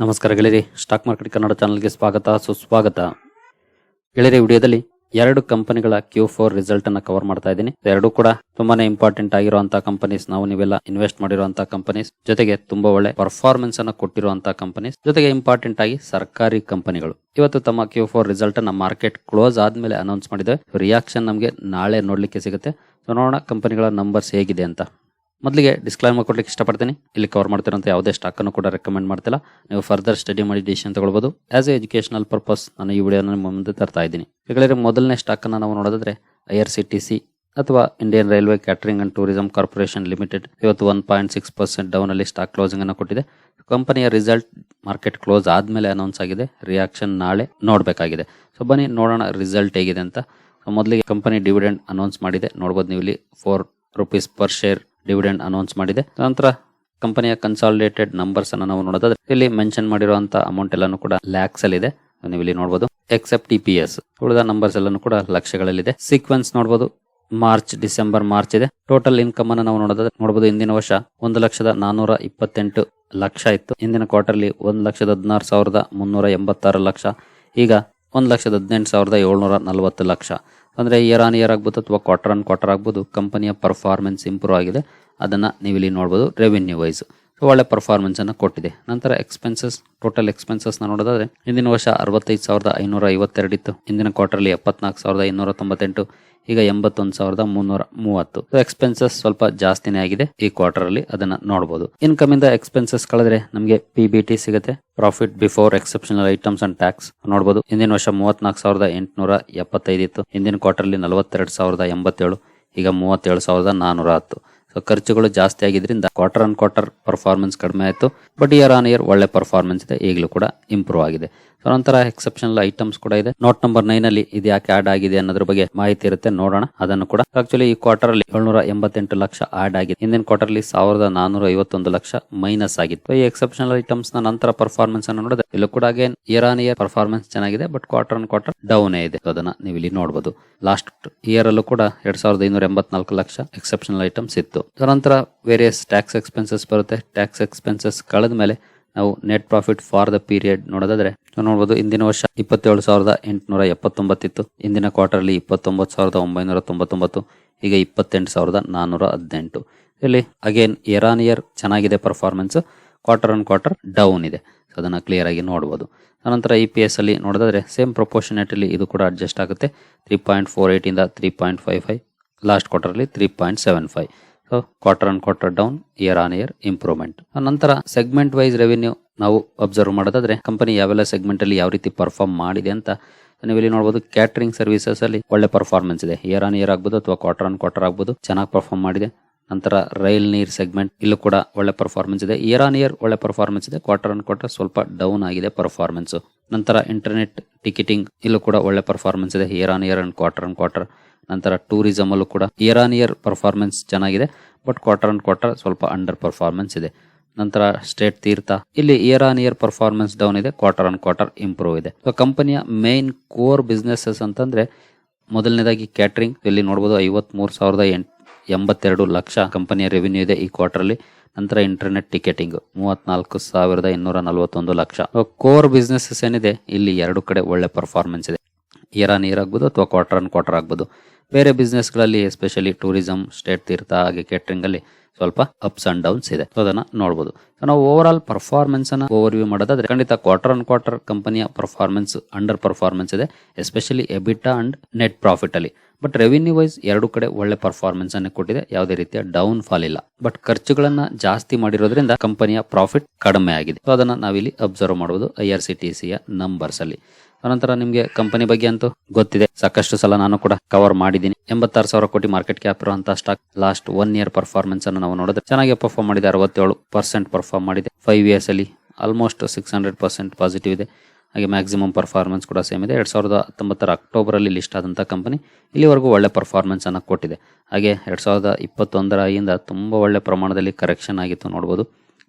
ನಮಸ್ಕಾರ ಗೆಳೆಯರಿ, stock market Kannada ಚಾನಲ್ಗೆ ಸ್ವಾಗತ, ಸುಸ್ವಾಗತ. ಗೆಳೆಯರಿ, ವಿಡಿಯೋದಲ್ಲಿ ಎರಡು ಕಂಪನಿಗಳ ಕ್ಯೂ ಫೋರ್ ರಿಸಲ್ಟ್ ಅನ್ನ ಕವರ್ ಮಾಡ್ತಾ ಇದ್ದೀನಿ. ಎರಡು ಕೂಡ ತುಂಬಾನೇ ಇಂಪಾರ್ಟೆಂಟ್ ಆಗಿರುವಂತಹ ಕಂಪನೀಸ್ ನಾವು ನೀವೆಲ್ಲ ಇನ್ವೆಸ್ಟ್ ಮಾಡಿರುವಂತಹ ಕಂಪನೀಸ್ ಜೊತೆಗೆ ತುಂಬಾ ಒಳ್ಳೆ ಪರ್ಫಾರ್ಮೆನ್ಸ್ ಅನ್ನ ಕೊಟ್ಟಿರುವಂತಹ ಕಂಪನೀಸ್ ಜೊತೆಗೆ ಇಂಪಾರ್ಟೆಂಟ್ ಆಗಿ ಸರ್ಕಾರಿ ಕಂಪನಿಗಳು ಇವತ್ತು ತಮ್ಮ ಕ್ಯೂ ಫೋರ್ ರಿಸಲ್ಟ್ ಅನ್ನ ಮಾರ್ಕೆಟ್ ಕ್ಲೋಸ್ ಆದ್ಮೇಲೆ ಅನೌನ್ಸ್ ಮಾಡಿದೆ. ರಿಯಾಕ್ಷನ್ ನಮಗೆ ನಾಳೆ ನೋಡ್ಲಿಕ್ಕೆ ಸಿಗುತ್ತೆ. ಸೊ ನೋಡೋಣ ಕಂಪನಿಗಳ ನಂಬರ್ಸ್ ಹೇಗಿದೆ ಅಂತ. ಮೊದಲಿಗೆ ಡಿಸ್ಕ್ಲೈಮರ್ ಕೊಡ್ಲಿಕ್ಕೆ ಇಷ್ಟಪಡ್ತೀನಿ. ಇಲ್ಲಿ ಕವರ್ ಮಾಡ್ತಿರೋಂಥ ಯಾವುದೇ ಸ್ಟಾಕನ್ನು ಕೂಡ ರೆಕಮೆಂಡ್ ಮಾಡ್ತಿಲ್ಲ. ನೀವು ಫರ್ದರ್ ಸ್ಟಡಿ ಮಾಡಿ ಡಿಸಿಷನ್ ತಗೊಳ್ಬೋದು. ಆ್ಯಸ್ ಎ ಎಜುಕೇಷನಲ್ ಪರ್ಪಸ್ ನಾನು ಈ ವಿಡಿಯೋನ ನಿಮ್ಮ ಮುಂದೆ ತರ್ತಾ ಇದ್ದೀನಿ. ಈಗಾಗಲೇ ಮೊದಲನೇ ಸ್ಟಾಕನ್ನು ನಾವು ನೋಡೋದಾದ್ರೆ I R C T C ಅಥವಾ Indian railway catering and tourism corporation limited ಇವತ್ತು ಒನ್ ಪಾಯಿಂಟ್ ಸಿಕ್ಸ್ ಪರ್ಸೆಂಟ್ ಡೌನಲ್ಲಿ ಸ್ಟಾಕ್ ಕ್ಲೋಸಿಂಗ್ ಅನ್ನು ಕೊಟ್ಟಿದೆ. ಕಂಪನಿಯ ರಿಸಲ್ಟ್ ಮಾರ್ಕೆಟ್ ಕ್ಲೋಸ್ ಆದಮೇಲೆ ಅನೌನ್ಸ್ ಆಗಿದೆ. ರಿಯಾಕ್ಷನ್ ನಾಳೆ ನೋಡಬೇಕಾಗಿದೆ. ಸೊ ಬನ್ನಿ ನೋಡೋಣ ರಿಸಲ್ಟ್ ಹೇಗಿದೆ ಅಂತ. ಮೊದಲಿಗೆ ಕಂಪನಿ ಡಿವಿಡೆಂಡ್ ಅನೌನ್ಸ್ ಮಾಡಿದೆ. ನೋಡ್ಬೋದು ನೀವು ಇಲ್ಲಿ four rupees per share dividend announce ಮಾಡಿದೆ. ನಂತರ ಕಂಪನಿಯ ಕನ್ಸಾಲಿಡೇಟೆಡ್ ನಂಬರ್ಸ್ ಅನ್ನು ನಾವು ನೋಡೋದಾದ್ರೆ, ಇಲ್ಲಿ ಮೆನ್ಷನ್ ಮಾಡಿರುವಂತ ಅಮೌಂಟ್ ಎಲ್ಲಾನು ಕೂಡ ಲ್ಯಾಕ್ಸ್ ಅಲ್ಲಿ ಇದೆ ನೀವು ಇಲ್ಲಿ ನೋಡಬಹುದು ಎಕ್ಸೆಪ್ಟ್ ಟಿ ಪಿ ಎಸ್. ಉಳಿದ ನಂಬರ್ಸ್ ಎಲ್ಲಾನು ಕೂಡ ಲಕ್ಷಗಳಲ್ಲಿದೆ. ಸೀಕ್ವೆನ್ಸ್ ನೋಡಬಹುದು ಮಾರ್ಚ್, ಡಿಸೆಂಬರ್, ಮಾರ್ಚ್ ಇದೆ. ಟೋಟಲ್ ಇನ್ಕಮ್ ಅನ್ನು ನಾವು ನೋಡೋದಾದ್ರೆ ನೋಡಬಹುದು ಇಂದಿನ ವರ್ಷ ಒಂದು ಲಕ್ಷದ ನಾನೂರ ಇಪ್ಪತ್ತೆಂಟು ಲಕ್ಷ ಇತ್ತು. ಇಂದಿನ ಕ್ವಾರ್ಟರ್ಲಿ ಒಂದು ಲಕ್ಷದ ಹದಿನಾರು ಸಾವಿರದ ಮುನ್ನೂರ ಎಂಬತ್ತಾರು ಲಕ್ಷ. ಈಗ ಒಂದು ಲಕ್ಷದ ಹದಿನೆಂಟು ಸಾವಿರದ ಏಳ್ನೂರ ನಲವತ್ತು ಲಕ್ಷ. ಅಂದ್ರೆ ಇಯರ್ ಆನ್ ಇಯರ್ ಆಗ್ಬೋದು ಅಥವಾ ಕ್ವಾರ್ಟರ್ ಆನ್ ಕ್ವಾರ್ಟರ್ ಆಗ್ಬೋದು ಕಂಪನಿಯ ಪರ್ಫಾರ್ಮೆನ್ಸ್ ಇಂಪ್ರೂವ್ ಆಗಿದೆ. ಅದನ್ನ ನೀವು ಇಲ್ಲಿ ನೋಡಬಹುದು ರೆವೆನ್ಯೂ ವೈಸ್ ಒಳ್ಳೆ ಪರ್ಫಾರ್ಮೆನ್ಸ್ ಅನ್ನು ಕೊಟ್ಟಿದೆ. ನಂತರ ಎಕ್ಸ್ಪೆನ್ಸಸ್ ಟೋಟಲ್ ಎಕ್ಸ್ಪೆನ್ಸಸ್ನ ನೋಡೋದಾದ್ರೆ, ಹಿಂದಿನ ವರ್ಷ ಅರವತ್ತೈದು ಸಾವಿರದ ಐನೂರ ಐವತ್ತೆರಡಿತ್ತು ಹಿಂದಿನ ಕ್ವಾರ್ಟರ್ಲಿ ಎಪ್ಪತ್ನಾಲ್ಕು ಸಾವಿರದ ಇನ್ನೂರ ತೊಂಬತ್ತೆಂಟು, ಈಗ ಎಂಬತ್ತೊಂದು ಸಾವಿರದ ಮುನ್ನೂರ ಮೂವತ್ತು ಎಕ್ಸ್ಪೆನ್ಸಸ್ ಸ್ವಲ್ಪ ಜಾಸ್ತಿನೇ ಆಗಿದೆ. ಈ ಕ್ವಾರ್ಟರ್ ಅಲ್ಲಿ ಅದನ್ನ ನೋಡಬಹುದು ಇನ್ಕಮ್ ಇಂದ ಎಕ್ಸ್ಪೆನ್ಸಸ್ ಕಳೆದ್ರೆ ನಮಗೆ ಪಿ ಬಿ ಟಿ ಸಿಗುತ್ತೆ. Profit before exceptional items and tax ನೋಡಬಹುದು ಇಂದಿನ ವರ್ಷ ಮೂವತ್ನಾಲ್ಕು ಸಾವಿರದ ಎಂಟುನೂರ ಎಪ್ಪತ್ತೈದು ಇತ್ತು. ಇಂದಿನ ಕ್ವಾರ್ಟರ್ಲಿ ನಲವತ್ತೆರಡು ಸಾವಿರದ ಎಂಬತ್ತೇಳು, ಈಗ ಮೂವತ್ತೇಳು ಸಾವಿರದ ನಾನೂರ ಹತ್ತು. ಖರ್ಚುಗಳು ಜಾಸ್ತಿ ಆಗಿದ್ರಿಂದ ಕ್ವಾರ್ಟರ್ ಆನ್ ಕ್ವಾರ್ಟರ್ ಪರ್ಫಾರ್ಮೆನ್ಸ್ ಕಡಿಮೆ ಆಯಿತು. ಬಟ್ ಇಯರ್ ಆನ್ ಇಯರ್ ಒಳ್ಳೆ ಪರ್ಫಾರ್ಮೆನ್ಸ್ ಇದೆ. ಈಗಲೂ ಕೂಡ ಇಂಪ್ರೂವ್ ಆಗಿದೆ. ನಂತರ ಎಕ್ಸೆಪ್ಷನಲ್ ಐಟಮ್ಸ್ ಕೂಡ ಇದೆ. ನೋಟ್ ನಂಬರ್ ನೈನ್ ಅಲ್ಲಿ ಇದು ಯಾಕೆ ಆಡ್ ಆಗಿದೆ ಅನ್ನೋದ್ರ ಬಗ್ಗೆ ಮಾಹಿತಿ ಇರುತ್ತೆ, ನೋಡೋಣ. ಅದನ್ನು ಕೂಡ ಆಕ್ಚುಲಿ ಈ ಕ್ವಾರ್ಟರ್ ಅಲ್ಲಿ ಏಳ್ನೂರ ಎಂಬತ್ತೆಂಟು ಲಕ್ಷ ಆಡ್ ಆಗಿದೆ ಹಿಂದಿನ ಕ್ವಾರ್ಟರ್ ಅಲ್ಲಿ ಸಾವಿರದ ನಾನೂರ ಐವತ್ತೊಂದು ಲಕ್ಷ ಮೈನಸ್ ಆಗಿತ್ತು. ಈ ಎಕ್ಸೆಪ್ಷನಲ್ ಐಟಮ್ಸ್ನ ನಂತರ ಪರ್ಫಾರ್ಮೆನ್ಸ್ ಅನ್ನು ನೋಡಿದ್ರೆ, ಇಲ್ಲೂ ಕೂಡ again year on year performance ಚೆನ್ನಾಗಿದೆ but quarter on quarter down ಇದೆ. ಅದನ್ನ ನೀವು ಇಲ್ಲಿ ನೋಡಬಹುದು ಲಾಸ್ಟ್ ಇಯರ್ ಅಲ್ಲೂ ಕೂಡ ಎರಡ್ ಸಾವಿರದ ಐನೂರ ಎಂಬತ್ನಾಲ್ಕು ಲಕ್ಷ ಎಕ್ಸೆಪ್ಷನಲ್ ಐಟಮ್ಸ್ ಇತ್ತು. ನಂತರ ವೇರಿಯಸ್ ಟ್ಯಾಕ್ಸ್ ಎಕ್ಸ್ಪೆನ್ಸಸ್ ಬರುತ್ತೆ. ಟ್ಯಾಕ್ಸ್ ಎಕ್ಸ್ಪೆನ್ಸಸ್ ಕಳೆದ ಮೇಲೆ ನಾವು net profit for the period ನೋಡೋದಾದ್ರೆ ನೋಡಬಹುದು ಇಂದಿನ ವರ್ಷ ಇಪ್ಪತ್ತೇಳು ಸಾವಿರದ ಎಂಟುನೂರ ಎಪ್ಪತ್ತೊಂಬತ್ತಿತ್ತು. ಇಂದಿನ ಕ್ವಾರ್ಟರ್ ಅಲ್ಲಿ ಇಪ್ಪತ್ತೊಂಬತ್ತು ಸಾವಿರದ ಒಂಬೈನೂರ ತೊಂಬತ್ತೊಂಬತ್ತು, ಈಗ ಇಪ್ಪತ್ತೆಂಟು ಸಾವಿರದ ನಾನೂರ ಹದಿನೆಂಟು. ಇಲ್ಲಿ ಅಗೇನ್ ಇಯರ್ ಆನ್ ಇಯರ್ ಚೆನ್ನಾಗಿದೆ performance quarter on quarter down ಇದೆ. ಸೊ ಅದನ್ನು ಕ್ಲಿಯರ್ ಆಗಿ ನೋಡಬಹುದು ನಂತರ ಇ ಪಿ ಎಸ್ ಅಲ್ಲಿ ನೋಡಿದ್ರೆ ಸೇಮ್ ಪ್ರೊಪೋರ್ಷನೇಟಲ್ಲಿ ಇದು ಕೂಡ ಅಡ್ಜಸ್ಟ್ ಆಗುತ್ತೆ. ತ್ರೀ ಪಾಯಿಂಟ್ ಫೋರ್ ಏಟ್ ಇಂದ three point five five last quarter ಅಲ್ಲಿ three point seven five quarter on quarter down year on year improvement ನಂತರ ಸೆಗ್ಮೆಂಟ್ ವೈಸ್ ರೆವಿನ್ಯೂ ನಾವು ಅಬ್ಸರ್ವ್ ಮಾಡೋದಾದ್ರೆ ಕಂಪನಿ ಯಾವೆಲ್ಲ ಸೆಗ್ಮೆಂಟ್ ಅಲ್ಲಿ ಯಾವ ರೀತಿ ಪರ್ಫಾರ್ಮ್ ಮಾಡಿದೆ ಅಂತ ನೀವು ಇಲ್ಲಿ ನೋಡಬಹುದು ಕ್ಯಾಟರಿಂಗ್ ಸರ್ವಿಸಸ್ ಅಲ್ಲಿ ಒಳ್ಳೆ ಪರ್ಫಾರ್ಮೆನ್ಸ್ ಇದೆ. ಇಯರ್ ಆನ್ ಇಯರ್ ಆಗ್ಬೋದು ಅಥವಾ ಕ್ವಾರ್ಟರ್ ಆನ್ ಕ್ವಾರ್ಟರ್ ಆಗ್ಬೋದು ಚೆನ್ನಾಗಿ ಪರ್ಫಾರ್ಮ್ ಮಾಡಿದೆ. ನಂತರ ರೈಲ್ ನೀರ್ ಸೆಗ್ಮೆಂಟ್ ಇಲ್ಲೂ ಕೂಡ ಒಳ್ಳೆ ಪರ್ಫಾರ್ಮೆನ್ಸ್ ಇದೆ. ಇಯರ್ ಆನ್ ಇಯರ್ ಒಳ್ಳೆ ಪರ್ಫಾರ್ಮೆನ್ಸ್ ಇದೆ. ಕ್ವಾರ್ಟರ್ ಆನ್ ಕ್ವಾರ್ಟರ್ ಸ್ವಲ್ಪ ಡೌನ್ ಆಗಿದೆ ಪರ್ಫಾರ್ಮೆನ್ಸ್ ನಂತರ ಇಂಟರ್ನೆಟ್ ಟಿಕೆಟಿಂಗ್ ಇಲ್ಲೂ ಕೂಡ ಒಳ್ಳೆ ಪರ್ಫಾರ್ಮೆನ್ಸ್ ಇದೆ. Year on year and quarter on quarter ನಂತರ ಟೂರಿಸಮ್ ಅಲ್ಲೂ ಕೂಡ ಇಯರ್ ಆನ್ ಇಯರ್ ಪರ್ಫಾರ್ಮೆನ್ಸ್ ಚೆನ್ನಾಗಿದೆ. ಬಟ್ ಕ್ವಾರ್ಟರ್ ಆನ್ ಕ್ವಾರ್ಟರ್ ಸ್ವಲ್ಪ ಅಂಡರ್ ಪರ್ಫಾರ್ಮೆನ್ಸ್ ಇದೆ. ನಂತರ ಸ್ಟೇಟ್ ತೀರ್ಥ ಇಲ್ಲಿ year on year performance down ಇದೆ ಕ್ವಾರ್ಟರ್ ಆನ್ ಕ್ವಾರ್ಟರ್ ಇಂಪ್ರೂವ್ ಇದೆ. ಸೊ ಕಂಪನಿಯ ಮೇನ್ ಕೋರ್ ಬಿಸ್ನೆಸಸ್ ಅಂತಂದ್ರೆ ಮೊದಲನೇದಾಗಿ ಕ್ಯಾಟ್ರಿಂಗ್ ಇಲ್ಲಿ ನೋಡಬಹುದು ಐವತ್ ಮೂರು ಸಾವಿರದ ಎಂಟ್, ಎಂಬತ್ತೆರಡು ಲಕ್ಷ ಕಂಪನಿಯ ರೆವಿನ್ಯೂ ಇದೆ ಈ ಕ್ವಾರ್ಟರ್ ಅಲ್ಲಿ. ನಂತರ ಇಂಟರ್ನೆಟ್ ಟಿಕೆಟಿಂಗ್ ಮೂವತ್ನಾಲ್ಕು ಸಾವಿರದ ಇನ್ನೂರ ನಲವತ್ತೊಂದು ಲಕ್ಷ. ಕೋರ್ ಬಿಸ್ನೆಸಸ್ ಏನಿದೆ, ಇಲ್ಲಿ ಎರಡು ಕಡೆ ಒಳ್ಳೆ ಪರ್ಫಾರ್ಮೆನ್ಸ್ ಇದೆ. ಇಯರ್ ಆನ್ ಇಯರ್ ಆಗ್ಬೋದು ಅಥವಾ ಕ್ವಾರ್ಟರ್ ಆನ್ ಕ್ವಾರ್ಟರ್ ಆಗ್ಬೋದು. ಬೇರೆ ಬಿಸ್ನೆಸ್ಗಳಲ್ಲಿ ಎಸ್ಪೆಷಲಿ ಟೂರಿಸಂ ಸ್ಟೇಟ್ ತೀರ್ಥ, ಹಾಗೆ ಕೇಟ್ರಿಂಗಲ್ಲಿ ಸ್ವಲ್ಪ ಅಪ್ಸ್ ಅಂಡ್ ಡೌನ್ಸ್ ಇದೆ. ಸೊ ಅದನ್ನ ನೋಡಬಹುದು ನಾವು ಓವರ್ ಆಲ್ ಪರ್ಫಾರ್ಮೆನ್ಸ್ ಅನ್ನ ಓವರ್ ವ್ಯೂ ಮಾಡೋದಾದ್ರೆ, ಖಂಡಿತ ಕ್ವಾರ್ಟರ್ ಆನ್ ಕ್ವಾರ್ಟರ್ ಕಂಪನಿಯ ಪರ್ಫಾರ್ಮೆನ್ಸ್ ಅಂಡರ್ ಪರ್ಫಾರ್ಮೆನ್ಸ್ ಇದೆ especially EBITDA and net profit ಅಲ್ಲಿ. ಬಟ್ ರೆವಿನ್ಯೂ ವೈಸ್ ಎರಡು ಕಡೆ ಒಳ್ಳೆ ಪರ್ಫಾರ್ಮೆನ್ಸ್ ಅನ್ನು ಕೊಟ್ಟಿದೆ. ಯಾವುದೇ ರೀತಿಯ ಡೌನ್ ಫಾಲ್ ಇಲ್ಲ. ಬಟ್ ಖರ್ಚುಗಳನ್ನ ಜಾಸ್ತಿ ಮಾಡಿರೋದ್ರಿಂದ ಕಂಪನಿಯ ಪ್ರಾಫಿಟ್ ಕಡಿಮೆ ಆಗಿದೆ. ಸೊ ಅದನ್ನ ನಾವಿಲ್ಲಿ ಅಬ್ಸರ್ವ್ ಮಾಡಬಹುದು ಐ ಆರ್ ಸಿ ಟಿ ಸಿಯ ನಂಬರ್ಸ್ ಅಲ್ಲಿ. ಅನಂತರ ನಿಮಗೆ ಕಂಪನಿ ಬಗ್ಗೆ ಅಂತೂ ಗೊತ್ತಿದೆ. ಸಾಕಷ್ಟು ಸಲ ನಾನು ಕೂಡ ಕವರ್ ಮಾಡಿದ್ದೀನಿ. ಎಂಬತ್ತಾರು ಸಾವಿರ ಕೋಟಿ ಮಾರ್ಕೆಟ್ ಕ್ಯಾಪ್ ಇರುವಂತಹ stock last one year performance ಅನ್ನು ನಾವು ನೋಡಿದ್ರೆ ಚೆನ್ನಾಗಿ ಪರ್ಫಾರ್ಮ್ ಮಾಡಿದೆ. ಅರವತ್ತೇಳು ಪರ್ಸೆಂಟ್ ಪರ್ಫಾರ್ಮ್ ಮಾಡಿದೆ. ಫೈವ್ ಇಯರ್ಸ್ ಅಲ್ಲಿ almost six hundred percent positive ಇದೆ. ಹಾಗೆ ಮ್ಯಾಕ್ಸಿಮಮ್ ಪರ್ಫಾರ್ಮೆನ್ಸ್ ಕೂಡ ಸೇಮ್ ಇದೆ. ಎರಡ್ ಸಾವಿರದ ಹತ್ತೊಂಬತ್ತರ ಅಕ್ಟೋಬರ್ ಅಲ್ಲಿ ಲಿಸ್ಟ್ ಆದಂತಹ ಕಂಪನಿ ಇಲ್ಲಿವರೆಗೂ ಒಳ್ಳೆ ಪರ್ಫಾರ್ಮೆನ್ಸ್ ಅನ್ನು ಕೊಟ್ಟಿದೆ. ಹಾಗೆ ಎರಡ್ ಸಾವಿರದ ಇಪ್ಪತ್ತೊಂದರ ಇಂದ ತುಂಬಾ ಒಳ್ಳೆ ಪ್ರಮಾಣದಲ್ಲಿ ಕರೆಕ್ಷನ್ ಆಗಿತ್ತು ನೋಡಬಹುದು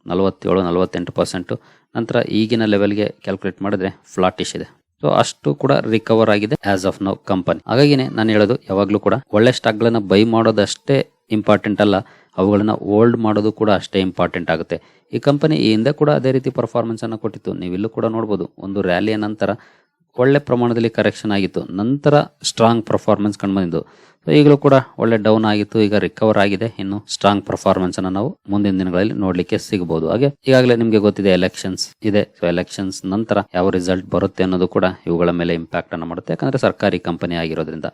ನಲವತ್ತೇಳು ನಲವತ್ತೆಂಟು ಪರ್ಸೆಂಟ್ ನಂತರ ಈಗಿನ ಲೆವೆಲ್ಗೆ ಕ್ಯಾಲ್ಕುಲೇಟ್ ಮಾಡಿದ್ರೆ ಫ್ಲಾಟಿಶ್ ಇದೆ. ಸೊ ಅಷ್ಟು ಕೂಡ ರಿಕವರ್ ಆಗಿದೆ ಆಸ್ ಆಫ್ ನೌ ಕಂಪನಿ ಹಾಗಾಗಿನೇ ನಾನು ಹೇಳೋದು ಯಾವಾಗಲೂ ಕೂಡ ಒಳ್ಳೆ ಸ್ಟಾಕ್ ಗಳನ್ನ ಬೈ ಮಾಡೋದಷ್ಟೇ ಇಂಪಾರ್ಟೆಂಟ್ ಅಲ್ಲ, ಅವುಗಳನ್ನ ಹೋಲ್ಡ್ ಮಾಡೋದು ಕೂಡ ಅಷ್ಟೇ ಇಂಪಾರ್ಟೆಂಟ್ ಆಗುತ್ತೆ. ಈ ಕಂಪನಿ ಈ ಹಿಂದೆ ಕೂಡ ಅದೇ ರೀತಿ ಪರ್ಫಾರ್ಮೆನ್ಸ್ ಅನ್ನು ಕೊಟ್ಟಿತ್ತು. ನೀವಿಲ್ಲೂ ಕೂಡ ನೋಡ್ಬೋದು, ಒಂದು ರ್ಯಾಲಿಯ ನಂತರ ಒಳ್ಳೆ ಪ್ರಮಾಣದಲ್ಲಿ ಕರೆಕ್ಷನ್ ಆಗಿತ್ತು. ನಂತರ ಸ್ಟ್ರಾಂಗ್ ಪರ್ಫಾರ್ಮೆನ್ಸ್ ಕಂಡುಬಂದಿದ್ದು ಸೊ ಈಗಲೂ ಕೂಡ ಒಳ್ಳೆ ಡೌನ್ ಆಗಿತ್ತು, ಈಗ ರಿಕವರ್ ಆಗಿದೆ. ಇನ್ನು ಸ್ಟ್ರಾಂಗ್ ಪರ್ಫಾರ್ಮೆನ್ಸ್ ಅನ್ನು ನಾವು ಮುಂದಿನ ದಿನಗಳಲ್ಲಿ ನೋಡ್ಲಿಕ್ಕೆ ಸಿಗಬಹುದು ಹಾಗೆ ಈಗಾಗಲೇ ನಿಮಗೆ ಗೊತ್ತಿದೆ ಎಲೆಕ್ಷನ್ಸ್ ಇದೆ. ಸೊ ಎಲೆಕ್ಷನ್ಸ್ ನಂತರ ಯಾವ ರಿಸಲ್ಟ್ ಬರುತ್ತೆ ಅನ್ನೋದು ಕೂಡ ಇವುಗಳ ಮೇಲೆ ಇಂಪ್ಯಾಕ್ಟ್ ಅನ್ನು ಮಾಡುತ್ತೆ. ಯಾಕಂದ್ರೆ ಸರ್ಕಾರಿ ಕಂಪನಿ ಆಗಿರೋದ್ರಿಂದ.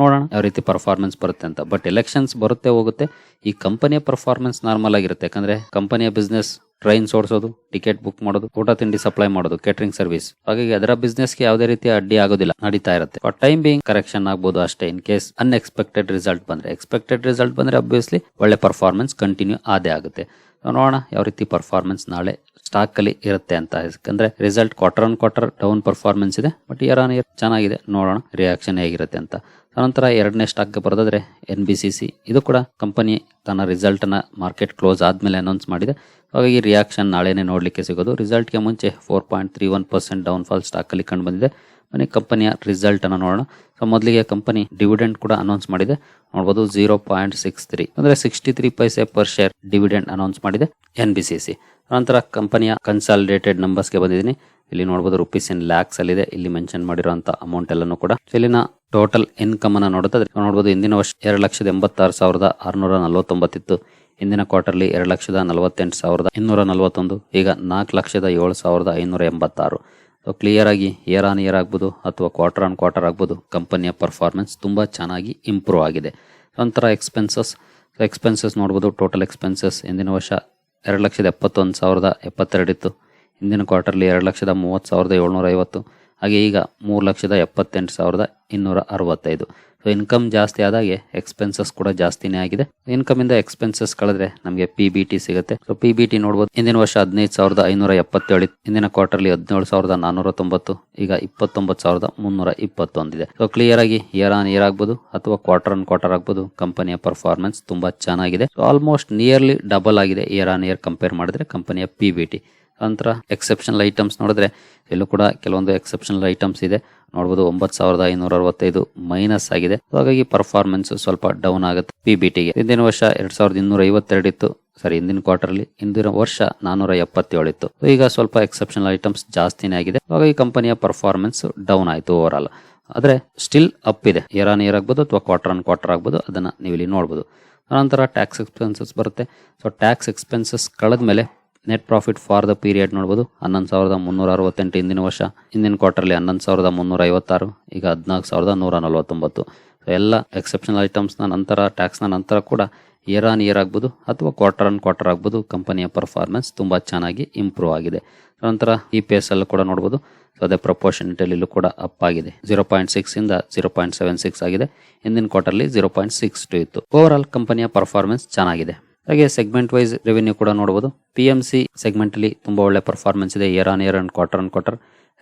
ನೋಡೋಣ ಯಾವ ರೀತಿ ಪರ್ಫಾರ್ಮೆನ್ಸ್ ಬರುತ್ತೆ ಅಂತ. ಬಟ್ ಎಲೆಕ್ಷನ್ಸ್ ಬರುತ್ತೆ ಹೋಗುತ್ತೆ. ಈ ಕಂಪನಿಯ ಪರ್ಫಾರ್ಮೆನ್ಸ್ ನಾರ್ಮಲ್ ಆಗಿರುತ್ತೆ. ಯಾಕಂದ್ರೆ ಕಂಪನಿಯ ಬಿಸ್ನೆಸ್ ಟ್ರೈನ್ಸ್ ಓಡಿಸೋದು ಟಿಕೆಟ್ ಬುಕ್ ಮಾಡೋದು, ಊಟ, ತಿಂಡಿ ಸಪ್ಲೈ ಮಾಡೋದು ಕೇಟರಿಂಗ್ ಸರ್ವಿಸ್ ಹಾಗಾಗಿ ಅದರ ಬಿಸ್ನೆಸ್ಗೆ ಯಾವುದೇ ರೀತಿಯ ಅಡ್ಡಿ ಆಗೋದಿಲ್ಲ. ನಡೀತಾ ಇರುತ್ತೆ. ಟೈಮ್ ಬಿಂಗ್ ಕರೆಕ್ಷನ್ ಆಗ್ಬೋದು ಅಷ್ಟೇ ಇನ್ ಕೇಸ್ ಅನ್ಎಕ್ಸ್ಪೆಕ್ಟೆಡ್ ರಿಸಲ್ಟ್ ಬಂದ್ರೆ. ಎಕ್ಸ್ಪೆಕ್ಟೆಡ್ ರಿಸಲ್ಟ್ ಬಂದ್ರೆ ಅಬ್ವಿಯಸ್ಲಿ ಒಳ್ಳೆ ಪರ್ಫಾರ್ಮೆನ್ಸ್ ಕಂಟಿನ್ಯೂ ಆದೇ ಆಗುತ್ತೆ. ನೋಡೋಣ ಯಾವ ರೀತಿ ಪರ್ಫಾರ್ಮೆನ್ಸ್ ನಾಳೆ ಸ್ಟಾಕ್ ಅಲ್ಲಿ ಇರುತ್ತೆ ಅಂತ. ಯಾಕಂದ್ರೆ result quarter on quarter down performance ಇದೆ ಬಟ್ ಇಯರ್ ಆನ್ ಇಯರ್ ಚೆನ್ನಾಗಿದೆ. ನೋಡೋಣ ರಿಯಾಕ್ಷನ್ ಹೇಗಿರುತ್ತೆ ಅಂತ. ನಂತರ ಎರಡನೇ ಸ್ಟಾಕ್ಗೆ ಬರೋದಾದ್ರೆ ಎನ್ ಬಿ ಸಿ ಸಿ ಇದು ಕೂಡ ಕಂಪನಿ ತನ್ನ ರಿಸಲ್ಟ್ನ ಮಾರ್ಕೆಟ್ ಕ್ಲೋಸ್ ಆದ್ಮೇಲೆ ಅನೌನ್ಸ್ ಮಾಡಿದೆ. ಹಾಗಾಗಿ ರಿಯಾಕ್ಷನ್ ನಾಳೆನೆ ನೋಡಲಿಕ್ಕೆ ಸಿಗೋದು. ರಿಸಲ್ಟ್ಗೆ ಮುಂಚೆ four point three one percent down fall stock ಅಲ್ಲಿ ಕಂಡು ಬಂದಿದೆ. ಬನ್ನಿ ಕಂಪನಿಯ ರಿಸಲ್ಟ್ ಅನ್ನು ನೋಡೋಣ. ಸೊ ಮೊದಲಿಗೆ ಕಂಪನಿ ಡಿವಿಡೆಂಡ್ ಕೂಡ ಅನೌನ್ಸ್ ಮಾಡಿದೆ. ನೋಡಬಹುದು ಜೀರೋ ಪಾಯಿಂಟ್ ಸಿಕ್ಸ್ ತ್ರೀ ಅಂದ್ರೆ sixty three paise per share dividend announce ಮಾಡಿದೆ ಎನ್ ಬಿ ಸಿ ಸಿ ನಂತರ ಕಂಪನಿಯ ಕನ್ಸಾಲಿಡೇಟೆಡ್ ನಂಬರ್ಸ್ಗೆ ಬಂದಿದ್ದೀನಿ. ಇಲ್ಲಿ ನೋಡಬಹುದು ರುಪೀಸ್ ಇನ್ ಲ್ಯಾಕ್ಸ್ ಅಲ್ಲಿ ಇದೆ ಇಲ್ಲಿ ಮೆನ್ಷನ್ ಮಾಡಿರುವಂತ ಅಮೌಂಟ್ ಎಲ್ಲಾನು ಕೂಡ. ಇಲ್ಲಿನ ಟೋಟಲ್ ಇನ್ಕಮ್ ಅನ್ನ ನೋಡುತ್ತೆ ನೋಡಬಹುದು ಇಂದಿನ ವರ್ಷ ಎರಡು ಲಕ್ಷದ ಎಂಬತ್ತಾರು ಸಾವಿರದ ಆರ್ನೂರ ನಲವತ್ತೊಂಬತ್ತಿತ್ತು. ಇಂದಿನ ಕ್ವಾರ್ಟರ್ಲಿ ಎರಡು ಲಕ್ಷದ ನಲವತ್ತೆಂಟು ಸಾವಿರದ ಇನ್ನೂರ ನಲವತ್ತೊಂದು. ಈಗ ನಾಲ್ಕು ಲಕ್ಷದ ಏಳು ಸಾವಿರದ ಐನೂರ ಎಂಬತ್ತಾರು. ಸೊ ಕ್ಲಿಯರ್ ಆಗಿ ಇಯರ್ ಆನ್ ಇಯರ್ ಆಗ್ಬೋದು ಅಥವಾ ಕ್ವಾರ್ಟರ್ ಆನ್ ಕ್ವಾರ್ಟರ್ ಆಗ್ಬೋದು ಕಂಪನಿಯ ಪರ್ಫಾರ್ಮೆನ್ಸ್ ತುಂಬ ಚೆನ್ನಾಗಿ ಇಂಪ್ರೂವ್ ಆಗಿದೆ. ನಂತರ ಎಕ್ಸ್ಪೆನ್ಸಸ್ ಎಕ್ಸ್ಪೆನ್ಸಸ್ ನೋಡ್ಬೋದು ಟೋಟಲ್ ಎಕ್ಸ್ಪೆನ್ಸಸ್ ಹಿಂದಿನ ವರ್ಷ ಎರಡು ಲಕ್ಷದ ಎಪ್ಪತ್ತೊಂದು ಸಾವಿರದ ಎಪ್ಪತ್ತೆರಡಿತ್ತು. ಹಿಂದಿನ ಕ್ವಾರ್ಟರ್ಲಿ ಎರಡು ಲಕ್ಷದ ಮೂವತ್ತು ಸಾವಿರದ ಏಳ್ನೂರ ಐವತ್ತು ಹಾಗೆ ಈಗ ಮೂರು ಲಕ್ಷದ ಎಪ್ಪತ್ತೆಂಟು ಸಾವಿರದ ಇನ್ನೂರ ಅರವತ್ತೈದು ಸೊ ಇನ್ಕಮ್ ಜಾಸ್ತಿ ಆದಾಗೆ ಎಕ್ಸ್ಪೆನ್ಸಸ್ ಕೂಡ ಜಾಸ್ತಿನೇ ಆಗಿದೆ. ಇನ್ಕಮ್ ಇಂದ ಎಕ್ಸ್ಪೆನ್ಸಸ್ ಕಳೆದ್ರೆ ನಮಗೆ ಪಿ ಬಿ ಟಿ ಸಿಗುತ್ತೆ. ಸೊ ಪಿ ಬಿ ಟಿ ನೋಡಬಹುದು ಹಿಂದಿನ ವರ್ಷ ಹದಿನೈದು ಸಾವಿರದ ಐನೂರ ಎಪ್ಪತ್ತೇಳು, ಹಿಂದಿನ ಕ್ವಾರ್ಟರ್ಲಿ ಹದಿನೇಳು ಸಾವಿರದ ನಾನೂರ ತೊಂಬತ್ತು, ಈಗ ಇಪ್ಪತ್ತೊಂಬತ್ತು ಸಾವಿರದ ಮುನ್ನೂರ ಇಪ್ಪತ್ತೊಂದಿದೆ ಸೊ ಕ್ಲಿಯರ್ ಆಗಿ ಇಯರ್ ಆನ್ ಇಯರ್ ಆಗ್ಬೋದು ಅಥವಾ ಕ್ವಾರ್ಟರ್ ಆನ್ ಕ್ವಾರ್ಟರ್ ಆಗ್ಬೋದು. ಕಂಪನಿಯ ಪರ್ಫಾರ್ಮೆನ್ಸ್ ತುಂಬಾ ಚೆನ್ನಾಗಿದೆ. ಆಲ್ಮೋಸ್ಟ್ ನಿಯರ್ಲಿ ಡಬಲ್ ಆಗಿದೆ ಇಯರ್ ಆನ್ ಇಯರ್ ಕಂಪೇರ್ ಮಾಡಿದ್ರೆ ಕಂಪನಿಯ ಪಿ ಬಿ ಟಿ ನಂತರ ಎಕ್ಸೆಪ್ಷನಲ್ ಐಟಮ್ಸ್ ನೋಡಿದ್ರೆ ಇಲ್ಲೂ ಕೂಡ ಕೆಲವೊಂದು ಎಕ್ಸೆಪ್ಷನಲ್ ಐಟಮ್ಸ್ ಇದೆ. ನೋಡಬಹುದು ಒಂಬತ್ತು ಸಾವಿರದ ಐನೂರ ಅರವತ್ತೈದು ಮೈನಸ್ ಆಗಿದೆ ಹಾಗಾಗಿ ಪರ್ಫಾರ್ಮೆನ್ಸ್ ಸ್ವಲ್ಪ ಡೌನ್ ಆಗುತ್ತೆ. ಪಿ ಬಿ ಟಿಗೆ ಹಿಂದಿನ ವರ್ಷ ಎರಡ್ ಸಾವಿರದ ಇನ್ನೂರ ಐವತ್ತೆರಡು ಇತ್ತು. ಸಾರಿ, ಹಿಂದಿನ ಕ್ವಾರ್ಟರ್ಲಿ ಹಿಂದಿನ ವರ್ಷ ನಾನೂರ ಎಪ್ಪತ್ತೇಳು ಇತ್ತು ಈಗ ಸ್ವಲ್ಪ ಎಕ್ಸೆಪ್ಷನಲ್ ಐಟಮ್ಸ್ ಜಾಸ್ತಿನೇ ಆಗಿದೆ. ಹಾಗಾಗಿ ಕಂಪನಿಯ ಪರ್ಫಾರ್ಮೆನ್ಸ್ ಡೌನ್ ಆಯಿತು ಓವರ್ ಆಲ್ ಆದ್ರೆ ಸ್ಟಿಲ್ ಅಪ್ ಇದೆ. ಇಯರ್ ಆನ್ ಇಯರ್ ಆಗ್ಬೋದು ಅಥವಾ ಕ್ವಾರ್ಟರ್ ಆನ್ ಕ್ವಾರ್ಟರ್ ಆಗ್ಬೋದು. ಅದನ್ನ ನೀವು ಇಲ್ಲಿ ನೋಡ್ಬೋದು. ನಂತರ ಟ್ಯಾಕ್ಸ್ ಎಕ್ಸ್ಪೆನ್ಸಸ್ ಬರುತ್ತೆ. So tax expenses ಕಳೆದ್ಮೇಲೆ net profit for the period ನೋಡ್ಬೋದು. ಹನ್ನೊಂದು ಸಾವಿರದ ಮುನ್ನೂರ ಅರವತ್ತೆಂಟು ಹಿಂದಿನ ವರ್ಷ. ಹಿಂದಿನ ಕ್ವಾರ್ಟರ್ಲಿ ಹನ್ನೊಂದು ಸಾವಿರದ ಮುನ್ನೂರ ಐವತ್ತಾರು ಈಗ ಹದಿನಾಲ್ಕು ಸಾವಿರದ ನೂರ ನಲವತ್ತೊಂಬತ್ತು. So, ಎಲ್ಲ ಎಕ್ಸೆಪ್ಷನಲ್ ಐಟಮ್ಸ್ನ ನಂತರ ಟ್ಯಾಕ್ಸ್ನ ನಂತರ ಕೂಡ ಇಯರ್ ಆನ್ ಇಯರ್ ಆಗ್ಬೋದು, ಅಥವಾ ಕ್ವಾರ್ಟರ್ ಆನ್ ಕ್ವಾರ್ಟರ್ ಆಗ್ಬೋದು. ಕಂಪನಿಯ ಪರ್ಫಾರ್ಮೆನ್ಸ್ ತುಂಬ ಚೆನ್ನಾಗಿ ಇಂಪ್ರೂವ್ ಆಗಿದೆ. ನಂತರ ಇ ಪಿ ಎಸ್ ಅಲ್ಲೂ ಕೂಡ ನೋಡ್ಬೋದು. ಸೊ ಅದೇ ಪ್ರಪೋರ್ಷನಿಟಲ್ಲೂ ಕೂಡ ಅಪ್ ಆಗಿದೆ. ಜೀರೋ ಪಾಯಿಂಟ್ ಸಿಕ್ಸ್ ಇಂದ ಜೀರೋ ಪಾಯಿಂಟ್ ಸೆವೆನ್ ಸಿಕ್ಸ್ ಆಗಿದೆ. ಹಿಂದಿನ quarterly zero point six two ಇತ್ತು. ಓವರ್ ಆಲ್ ಕಂಪನಿಯ ಪರ್ಫಾರ್ಮೆನ್ಸ್ ಚೆನ್ನಾಗಿದೆ. ಹಾಗೆ ಸೆಗ್ಮೆಂಟ್ ವೈಸ್ ರೆವೆನ್ಯೂ ಕೂಡ ನೋಡಬಹುದು ಪಿ ಎಂ ಸಿ ಸೆಗ್ಮೆಂಟ್ ಅಲ್ಲಿ ತುಂಬಾ ಒಳ್ಳೆ ಪರ್ಫಾರ್ಮೆನ್ಸ್ ಇದೆ. Year on year and quarter on quarter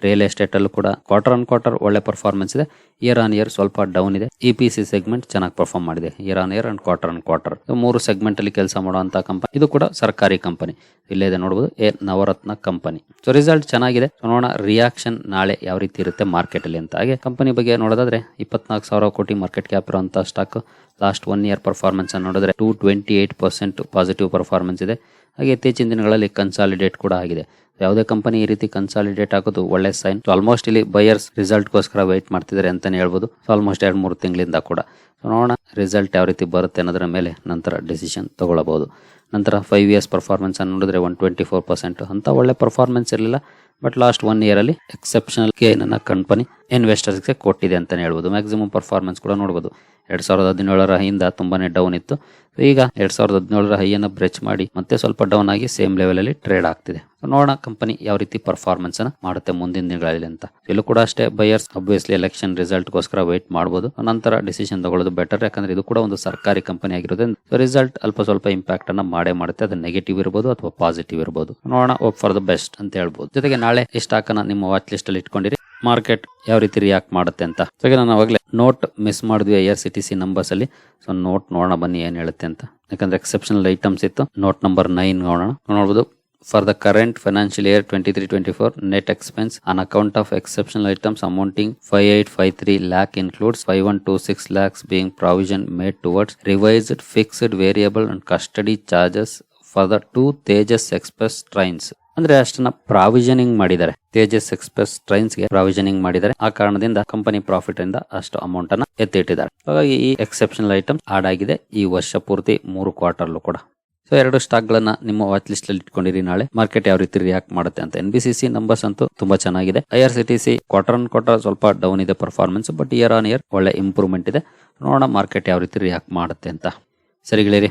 real estate ಅಲ್ಲೂ ಕೂಡ ಕ್ವಾರ್ಟರ್ ಆನ್ ಕ್ವಾರ್ಟರ್ ಒಳ್ಳೆ ಪರ್ಫಾರ್ಮೆನ್ಸ್ ಇದೆ. ಇಯರ್ ಆನ್ ಇಯರ್ ಸ್ವಲ್ಪ ಡೌನ್ ಇದೆ. ಇ ಪಿ ಸಿ ಸೆಗ್ಮೆಂಟ್ ಚೆನ್ನಾಗಿ ಪರ್ಫಾರ್ಮ್ ಮಾಡಿದೆ. Year on year and quarter on quarter ಮೂರು ಸೆಗ್ಮೆಂಟ್ ಅಲ್ಲಿ ಕೆಲಸ ಮಾಡುವಂತಹ ಕಂಪನಿ ಇದು ಕೂಡ ಸರ್ಕಾರಿ ಕಂಪನಿ ಇಲ್ಲೇ ಇದೆ ನೋಡಬಹುದು a Navratna company so result ಚೆನ್ನಾಗಿದೆ. ನೋಡೋಣ ರಿಯಾಕ್ಷನ್ ನಾಳೆ ಯಾವ ರೀತಿ ಇರುತ್ತೆ ಮಾರ್ಕೆಟ್ ಅಲ್ಲಿ ಅಂತ. ಹಾಗೆ ಕಂಪನಿ ಬಗ್ಗೆ ನೋಡೋದಾದ್ರೆ ಇಪ್ಪತ್ನಾಲ್ಕು ಸಾವಿರ ಕೋಟಿ ಮಾರ್ಕೆಟ್ ಕ್ಯಾಪ್ ಇರುವಂತಹ stock last one year performance ನೋಡಿದ್ರೆ two twenty eight percent positive performance ಇದೆ. ಹಾಗೆ ಇತ್ತೀಚಿನ ದಿನಗಳಲ್ಲಿ ಕನ್ಸಾಲಿಡೇಟ್ ಕೂಡ ಆಗಿದೆ. ಯಾವುದೇ ಕಂಪನಿ ಈ ರೀತಿ ಕನ್ಸಾಲಿಡೇಟ್ ಆಗೋದು ಒಳ್ಳೆ ಸೈನ್ ಆಲ್ಮೋಸ್ಟ್ ಇಲ್ಲಿ ಬಯರ್ಸ್ ರಿಸಲ್ಟ್ಗೋಸ್ಕರ ವೆಯ್ಟ್ ಮಾಡ್ತಿದ್ದಾರೆ ಅಂತಲೇ ಹೇಳ್ಬೋದು. ಆಲ್ಮೋಸ್ಟ್ ಎರಡು ಮೂರು ತಿಂಗಳಿಂದ ಕೂಡ. ಸೊ ನೋಡೋಣ ರಿಸಲ್ಟ್ ಯಾವ ರೀತಿ ಬರುತ್ತೆ ಅನ್ನೋದರ ಮೇಲೆ ನಂತರ ಡಿಸಿಷನ್ ತಗೊಳ್ಳಬಹುದು. ನಂತರ ಫೈವ್ ಇಯರ್ಸ್ ಪರ್ಫಾರ್ಮೆನ್ಸ್ ಅನ್ನು ನೋಡಿದ್ರೆ ಒನ್ ಟ್ವೆಂಟಿ ಫೋರ್ ಪರ್ಸೆಂಟ್ ಅಂತ ಒಳ್ಳೆ ಪರ್ಫಾರ್ಮೆನ್ಸ್ ಇರಲಿಲ್ಲ. ಬಟ್ ಲಾಸ್ಟ್ ಒನ್ ಇಯರಲ್ಲಿ ಅಲ್ಲಿ ಎಕ್ಸೆಪ್ಷನಲ್ ನನ್ನ ಕಂಪನಿ ಇನ್ವೆಸ್ಟರ್ಸ್ಗೆ ಕೊಟ್ಟಿದೆ ಅಂತಲೇ ಹೇಳ್ಬೋದು. ಮ್ಯಾಕ್ಸಿಮಮ್ ಪರ್ಫಾರ್ಮೆನ್ಸ್ ಕೂಡ ನೋಡ್ಬೋದು. ಎರಡ್ ಸಾವಿರದ ಹದಿನೇಳರ ಹಿಂದ ತುಂಬಾನೇ ಡೌನ್ ಇತ್ತು. ಈಗ ಎರಡ್ ಸಾವಿರದ ಹದಿನೇಳರ ಹೈಯನ್ನು ಬ್ರೆಚ್ ಮಾಡಿ ಮತ್ತೆ ಸ್ವಲ್ಪ ಡೌನ್ ಆಗಿ ಸೇಮ್ ಲೆವೆಲ್ ಅಲ್ಲಿ ಟ್ರೇಡ್ ಆಗ್ತಿದೆ. ನೋಡೋಣ ಕಂಪನಿ ಯಾವ ರೀತಿ ಪರ್ಫಾರ್ಮೆನ್ಸ್ ಅನ್ನ ಮಾಡುತ್ತೆ ಮುಂದಿನ ದಿನಗಳಲ್ಲಿ ಅಂತ. ಇಲ್ಲೂ ಕೂಡ ಅಷ್ಟೇ ಬೈಯರ್ಸ್ ಅಬ್ವಿಯಸ್ಲಿ ಎಲೆಕ್ಷನ್ ರಿಸಲ್ಟ್ಗೋಸ್ಕರ ವೇಟ್ ಮಾಡಬಹುದು ನಂತರ ಡಿಸಿಷನ್ ತಗೊಳ್ಳೋದು ಬೆಟರ್ ಯಾಕಂದ್ರೆ ಇದು ಕೂಡ ಒಂದು ಸರ್ಕಾರಿ ಕಂಪನಿ ಆಗಿರೋದ್ರಿಂದ ರಿಸಲ್ಟ್ ಅಲ್ಪ ಸ್ವಲ್ಪ ಇಂಪ್ಯಾಕ್ಟ್ ಅನ್ನ ಮಾಡೇ ಮಾಡುತ್ತೆ. ಅದು ನೆಗೆಟಿವ್ ಇರಬಹುದು ಅಥವಾ ಪಾಸಿಟಿವ್ ಇರಬಹುದು ನೋಡೋಣ ಫಾರ್ ದ ಬೆಸ್ಟ್ ಅಂತ ಹೇಳ್ಬೋದು. ಜೊತೆಗೆ ನಾಳೆ ಈ ಸ್ಟಾಕ್ ಅನ್ನ ನಿಮ್ಮ ವಾಚ್ ಲಿಸ್ಟ್ ಅಲ್ಲಿ ಇಟ್ಕೊಂಡಿರಿ. ಮಾರ್ಕೆಟ್ ಯಾವ ರೀತಿ ರಿಯಾಕ್ಟ್ ಮಾಡುತ್ತೆ ಅಂತ. ಹಾಗೆ ನಾನು ಅವಾಗಲೇ ನೋಟ್ ಮಿಸ್ ಮಾಡಿದ್ವಿ I R C T C numbers ಅಲ್ಲಿ. ಸೊ ನೋಟ್ ನೋಡೋಣ ಬನ್ನಿ ಏನು ಹೇಳುತ್ತೆ ಅಂತ. ಯಾಕಂದ್ರೆ ಎಕ್ಸೆಪ್ಷನಲ್ ಐಟಮ್ಸ್ ಇತ್ತು. ನೋಟ್ ನಂಬರ್ ನೈನ್ ನೋಡೋಣ. ನೋಡ್ಬೋದು. For the current financial year 23-24 net expense on account of exceptional items amounting 5853 lakh includes 5126 lakhs being provision made towards revised fixed variable and custody charges for the two Tejas express trains ಅಂದ್ರೆ ಅಷ್ಟನ್ನ provisioning ಮಾಡಿದ್ದಾರೆ. Tejas express ಟ್ರೈನ್ಸ್ಗೆ provisioning ಮಾಡಿದ್ದಾರೆ. ಆ ಕಾರಣದಿಂದ company profit ಇಂದ ಅಷ್ಟು amount ಅನ್ನ ಎತ್ತಿಟ್ಟಿದ್ದಾರೆ. ಹಾಗಾಗಿ ಈ ಎಕ್ಸೆಪ್ಷನಲ್ ಐಟಮ್ ಆಡ್ ಆಗಿದೆ ಈ ವರ್ಷ ಪೂರ್ತಿ ಮೂರು ಕ್ವಾರ್ಟರ್ಲು ಕೂಡ. ಸೊ ಎರಡು ಸ್ಟಾಕ್ ಗಳನ್ನ ನಿಮ್ಮ ವಾಚ್ ಲಿಸ್ಟ್ ಅಲ್ಲಿ ಇಟ್ಕೊಂಡಿರಿ ನಾಳೆ. ಮಾರ್ಕೆಟ್ ಯಾವ ರೀತಿ ರಿಯಾಕ್ಟ್ ಮಾಡುತ್ತೆ ಅಂತ. N B C C numbers ಅಂತೂ ತುಂಬಾ ಚೆನ್ನಾಗಿದೆ. I R C T C quarter on quarter ಸ್ವಲ್ಪ ಡೌನ್ ಇದೆ performance but year on year ಒಳ್ಳೆ ಇಂಪ್ರೂವ್ಮೆಂಟ್ ಇದೆ. ನೋಡೋಣ ಮಾರ್ಕೆಟ್ ಯಾವ ರೀತಿ ರಿಯಾಕ್ಟ್ ಮಾಡುತ್ತೆ ಅಂತ. ಸರಿ ಗೆಳೆಯರಿ